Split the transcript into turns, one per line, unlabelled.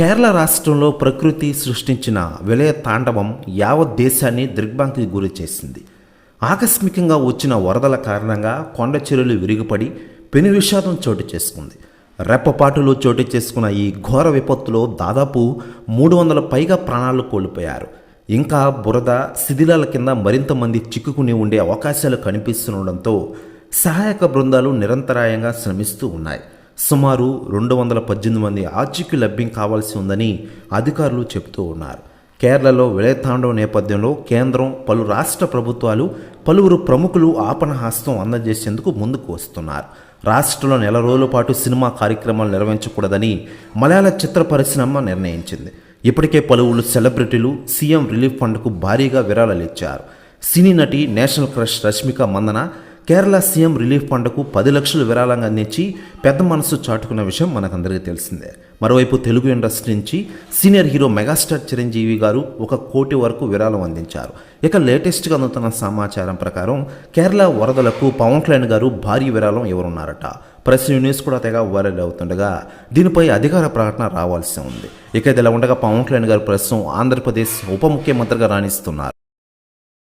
కేరళ రాష్ట్రంలో ప్రకృతి సృష్టించిన విలయ తాండవం యావత్ దేశాన్ని దిగ్భ్రాంతికి గురి చేసింది. ఆకస్మికంగా వచ్చిన వరదల కారణంగా కొండ చెరువులు విరిగిపడి పెను విషాదం చోటు చేసుకుంది. రెప్పపాటులో చోటు చేసుకున్న ఈ ఘోర విపత్తులో దాదాపు మూడు వందల పైగా ప్రాణాలు కోల్పోయారు. ఇంకా బురద శిథిలాల కింద మరింత మంది చిక్కుకుని ఉండే అవకాశాలు కనిపిస్తుండడంతో సహాయక బృందాలు నిరంతరాయంగా శ్రమిస్తూ ఉన్నాయి. సుమారు రెండు వందల పద్దెనిమిది మంది ఆచూకీ లభ్యం కావాల్సి ఉందని అధికారులు చెబుతూ ఉన్నారు. కేరళలో విలయతాండవ నేపథ్యంలో కేంద్రం పలు రాష్ట్ర ప్రభుత్వాలు పలువురు ప్రముఖులు ఆపణహస్తం అందజేసేందుకు ముందుకు వస్తున్నారు. రాష్ట్రంలో నెల రోజుల పాటు సినిమా కార్యక్రమాలు నిర్వహించకూడదని మలయాళ చిత్ర పరిశ్రమ నిర్ణయించింది. ఇప్పటికే పలువురు సెలబ్రిటీలు సీఎం రిలీఫ్ ఫండ్కు భారీగా విరాళాలు ఇచ్చారు. సినీ నటి national crush Rashmika Mandanna Kerala CM relief ఫండ్కు పది లక్షలు విరాళంగా అందించి పెద్ద మనసు చాటుకున్న విషయం మనకందరికీ తెలిసిందే. మరోవైపు తెలుగు ఇండస్ట్రీ నుంచి senior hero megastar Chiranjeevi garu ఒక కోటి వరకు విరాళం అందించారు. ఇక లేటెస్ట్గా అందుతున్న సమాచారం ప్రకారం కేరళ వరదలకు పవన్ కళ్యాణ్ గారు భారీ విరాళం ఎవరున్నారట ప్రెస్ న్యూస్ కూడా తెగ వైరల్ అవుతుండగా దీనిపై అధికార ప్రకటన రావాల్సి ఉంది. ఇక ఇదిలా ఉండగా పవన్ కళ్యాణ్ గారు ప్రస్తుతం ఆంధ్రప్రదేశ్ ఉప ముఖ్యమంత్రిగా రాణిస్తున్నారు.